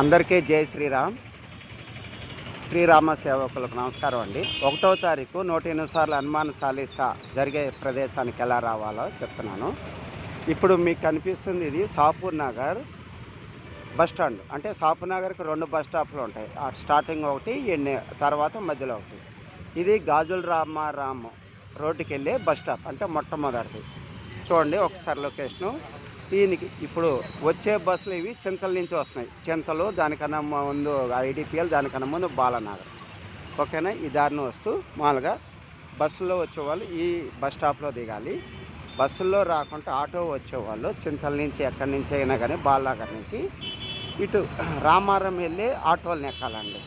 అందరికీ జై శ్రీరామ్. శ్రీరామ సేవకులకు నమస్కారం అండి. ఒకటో తారీఖు నూట ఎనిమిది సార్లు హనుమాన్ సాలీసా జరిగే ప్రదేశానికి ఎలా రావాలో చెప్తున్నాను. ఇప్పుడు మీకు కనిపిస్తుంది ఇది సాపూర్ నగర్ బస్ స్టాండ్. అంటే సాపూర్ నగర్కి రెండు బస్ స్టాప్లు ఉంటాయి. ఆ స్టార్టింగ్ ఒకటి ఎన్ని తర్వాత మధ్యలో ఒకటి. ఇది గాజుల రామారామ్ రోడ్డుకి వెళ్ళే బస్ స్టాప్ అంటే మొట్టమొదటిది. చూడండి ఒకసారి లొకేషను. దీనికి ఇప్పుడు వచ్చే బస్సులు ఇవి చింతల నుంచి వస్తున్నాయి. చింతలు దానికన్నా ముందు ఐడిపిఎల్ దానికన్నా ముందు బాలనగర్. ఓకేనా? ఈ దారిని వస్తూ మామూలుగా బస్సులో వచ్చేవాళ్ళు ఈ బస్ స్టాప్లో దిగాలి. బస్సుల్లో రాకుండా ఆటో వచ్చేవాళ్ళు చింతల నుంచి ఎక్కడి నుంచి అయినా కానీ బాలనగర్ నుంచి ఇటు రామారం వెళ్ళి ఆటోలను ఎక్కాలండి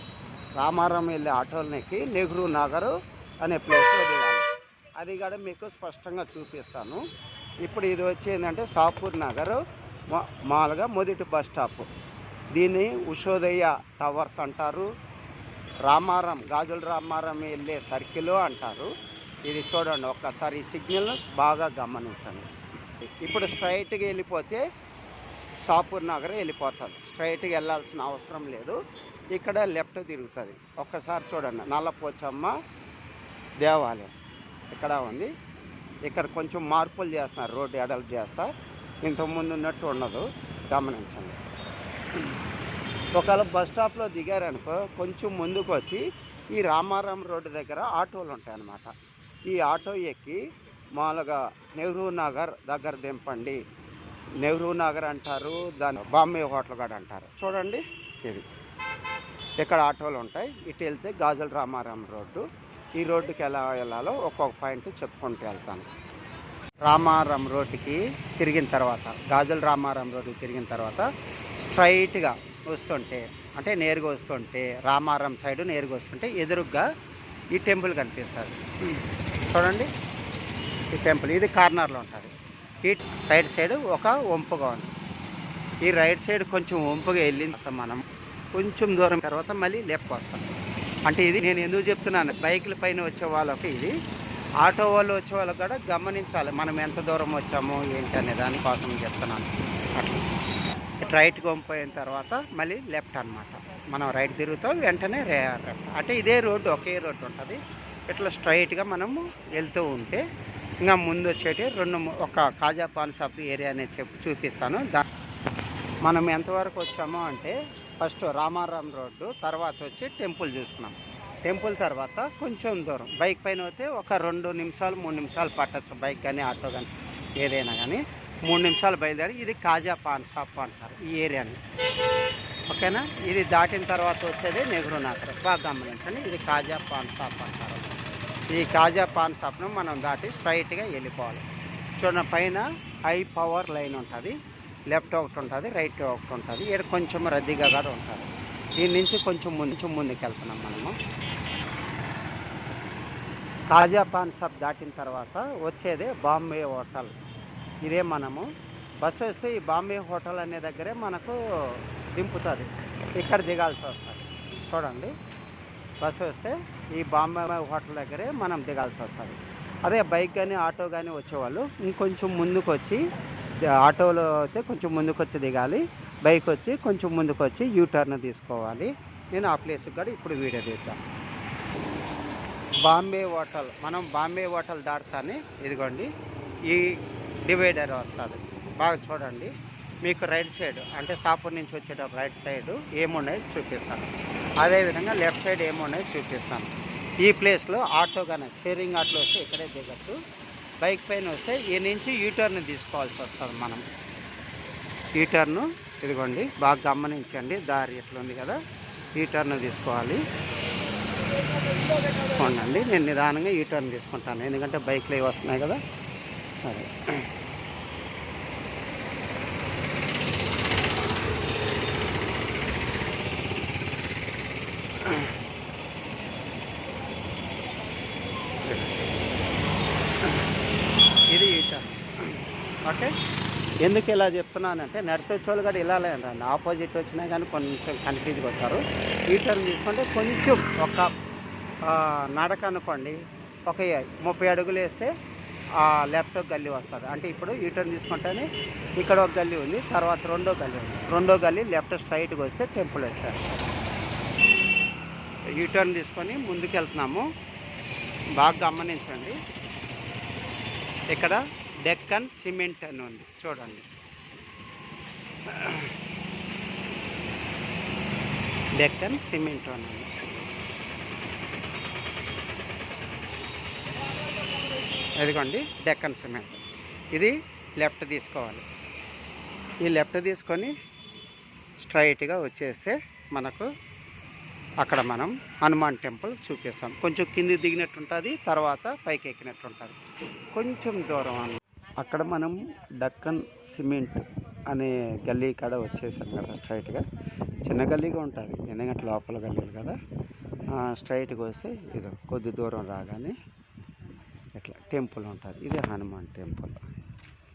రామారం వెళ్ళే ఆటోలను ఎక్కి నెహ్రూ నగర్ అనే ప్లేస్లో దిగాలి. అది కూడా మీకు స్పష్టంగా చూపిస్తాను. ఇప్పుడు ఇది వచ్చి ఏంటంటే షాపూర్ నగర్ మా- మామూలుగా మొదటి బస్ స్టాప్. దీన్ని ఉషోదయ టవర్స్ అంటారు. రామారం గాజుల రామారం వెళ్ళే సర్కిల్ అంటారు. ఇది చూడండి ఒక్కసారి ఈ సిగ్నల్ బాగా గమనించండి. ఇప్పుడు స్ట్రైట్గా వెళ్ళిపోతే షాపూర్ నగర్ వెళ్ళిపోతుంది. స్ట్రైట్గా వెళ్ళాల్సిన అవసరం లేదు. ఇక్కడ లెఫ్ట్ తిరుగుతుంది. ఒక్కసారి చూడండి నల్లపోచమ్మ దేవాలయం. ఇక్కడ ఉంది. ఇక్కడ కొంచెం మార్పులు చేస్తున్నారు రోడ్డు ఎడల్పు చేస్తా. ఇంతకుముందు ఉన్నట్టు ఉండదు గమనించండి. ఒకవేళ బస్ స్టాప్లో దిగారనుకో కొంచెం ముందుకు వచ్చి ఈ రామారాం రోడ్డు దగ్గర ఆటోలు ఉంటాయి అన్నమాట ఈ ఆటో ఎక్కి మామూలుగా నెహ్రూ నగర్ దగ్గర దింపండి. నెహ్రూ నగర్ అంటారు దాని బాంబే హోటల్ కూడా అంటారు. చూడండి ఇది. ఇక్కడ ఆటోలు ఉంటాయి ఇటు వెళ్తే గాజుల రామారాం రోడ్డు ఈ రోడ్డుకి ఎలా వెళ్ళాలో ఒక్కొక్క పాయింట్ చెప్పుకుంటూ వెళ్తాను. రామారం రోడ్డుకి తిరిగిన తర్వాత గాజుల రామారం రోడ్డుకి తిరిగిన తర్వాత స్ట్రైట్గా వస్తుంటే అంటే నేరుగా వస్తుంటే రామారం సైడ్ నేరుగా వస్తుంటే ఎదురుగ్గా ఈ టెంపుల్ కనిపిస్తుంది. చూడండి. ఈ టెంపుల్ ఇది కార్నర్లో ఉంటుంది. ఈ రైట్ సైడ్ ఒక వంపుగా ఉంది. ఈ రైట్ సైడ్ కొంచెం వంపుగా వెళ్ళిన మనం కొంచెం దూరం తర్వాత మళ్ళీ లెఫ్ట్ వస్తాం. అంటే ఇది నేను ఎందుకు చెప్తున్నాను? బైకుల పైన వచ్చే వాళ్ళకి ఇది ఆటో వాళ్ళు వచ్చే వాళ్ళకి కూడా గమనించాలి మనం ఎంత దూరం వచ్చాము ఏంటి అనే దానికోసం చెప్తున్నాను. అట్లా. ఇటు రైట్కి తర్వాత మళ్ళీ లెఫ్ట్ అన్నమాట. మనం రైట్ తిరుగుతాం వెంటనే రే లెఫ్ట్ అంటే ఇదే రోడ్డు ఒకే రోడ్డు ఉంటుంది. ఇట్లా స్ట్రైట్గా మనము వెళ్తూ ఉంటే ఇంకా ముందు వచ్చేటి రెండు ఒక కాజా పాన్ షాప్ ఏరియా అనేది చెప్పి చూపిస్తాను. దా మనం ఎంతవరకు వచ్చామో అంటే ఫస్ట్ రామారాం రోడ్డు తర్వాత వచ్చి టెంపుల్ చూసుకున్నాం. టెంపుల్ తర్వాత కొంచెం దూరం. బైక్ పైన అయితే ఒక రెండు నిమిషాలు మూడు నిమిషాలు పట్టచ్చు బైక్ కానీ ఆటో కానీ ఏదైనా కానీ. మూడు నిమిషాలు బయలుదేరి ఇది కాజా పాన్ షాప్ అంటారు ఈ ఏరియాని. ఓకేనా? ఇది దాటిన తర్వాత వచ్చేది నెహ్రూ నగర్ బాగా గమనించండి ఇది కాజా పాన్ షాప్ అంటారు. ఈ కాజా పాన్ షాప్ను మనం దాటి స్ట్రైట్గా వెళ్ళిపోవాలి. చూడండి పైన హై పవర్ లైన్ ఉంటుంది. లెఫ్ట్ ఒకటి ఉంటుంది రైట్ ఒకటి ఉంటుంది. ఇక్కడ కొంచెం రద్దీగా కూడా ఉంటుంది. దీని నుంచి కొంచెం ముందు ముందుకు వెళ్తున్నాం మనము. కాజా పాన్ షాప్ దాటిన తర్వాత వచ్చేదే బాంబే హోటల్. ఇదే మనము. బస్సు వస్తే ఈ బాంబే హోటల్ అనే దగ్గరే మనకు దింపుతుంది. ఇక్కడ దిగాల్సి వస్తుంది. చూడండి. బస్సు వస్తే ఈ బాంబే హోటల్ దగ్గరే మనం దిగాల్సి వస్తుంది. అదే బైక్ కానీ ఆటో కానీ వచ్చేవాళ్ళు ఇంకొంచెం ముందుకు వచ్చి ఆటోలో అయితే కొంచెం ముందుకు వచ్చి దిగాలి. బైక్ వచ్చి కొంచెం ముందుకు వచ్చి యూటర్న్ తీసుకోవాలి. నేను ఆ ప్లేస్కి కూడా ఇప్పుడు వీడియో తీద్దాం. బాంబే హోటల్ మనం బాంబే హోటల్ దాటుతానే ఇదిగోండి ఈ డివైడర్ వస్తుంది. బాగా చూడండి మీకు రైట్ సైడ్ అంటే సాపూర్ నుంచి వచ్చేటప్పుడు రైట్ సైడ్ ఏమున్నాయో చూపిస్తాను. అదేవిధంగా లెఫ్ట్ సైడ్ ఏమున్నాయో చూపిస్తాను. ఈ ప్లేస్లో ఆటో కానీ షేరింగ్ ఆటో వస్తే ఇక్కడే దిగచ్చు. బైక్ పైన వస్తే ఈ నుంచి యూటర్న్ తీసుకోవాల్సి వస్తుంది మనం. యూటర్ను ఇదిగోండి బాగా గమనించండి దారి ఎట్లుంది కదా. యూటర్న్ తీసుకోవాలి. ఉండండి నేను నిదానంగా యూటర్న్ తీసుకుంటాను. ఎందుకంటే బైక్లు ఇవి వస్తున్నాయి కదా. సరే ఇది యూటర్న్ ఓకే. ఎందుకు ఇలా చెప్తున్నానంటే నడిచొచ్చేవాళ్ళు కూడా ఇలా లేదండి ఆపోజిట్ వచ్చినా కానీ కొంచెం కన్ఫ్యూజ్గా వస్తారు యూటర్న్ తీసుకుంటే కొంచెం ఒక నడక అనుకోండి. ఒక ముప్పై అడుగులు వేస్తే ఆ లెఫ్ట్ గల్లీ వస్తుంది. అంటే ఇప్పుడు ఈ టర్న్ తీసుకుంటేనే ఇక్కడ ఒక గల్లీ ఉంది తర్వాత రెండో గల్లీ ఉంది. రెండో గల్లీ లెఫ్ట్ స్ట్రైట్గా వస్తే టెంపుల్ వచ్చారు ఈ టర్న్ తీసుకొని ముందుకు వెళ్తున్నాము బాగా గమనించండి. ఇక్కడ డెక్కన్ సిమెంట్ అని ఉంది. చూడండి. డెక్కన్ సిమెంట్ అని ఉంది. ఇదిగోండి డెక్కన్ సిమెంట్. ఇది లెఫ్ట్ తీసుకోవాలి. ఈ లెఫ్ట్ తీసుకొని స్ట్రైట్గా వచ్చేస్తే మనకు అక్కడ మనం హనుమాన్ టెంపుల్ చూపిస్తాం. కొంచెం కింది దిగినట్టు ఉంటుంది తర్వాత పైకి ఎక్కినట్టు ఉంటుంది కొంచెం దూరం అన్న అక్కడ మనం డక్కన్ సిమెంట్ అనే గల్లీ కాడ వచ్చేసాం కదా స్ట్రైట్గా. చిన్న గల్లీగా ఉంటుంది. ఎందుకంటే లోపల గల్లీలు కదా. స్ట్రైట్గా వస్తే ఇది కొద్ది దూరం రాగానే ఇట్లా టెంపుల్ ఉంటుంది. ఇది హనుమాన్ టెంపుల్.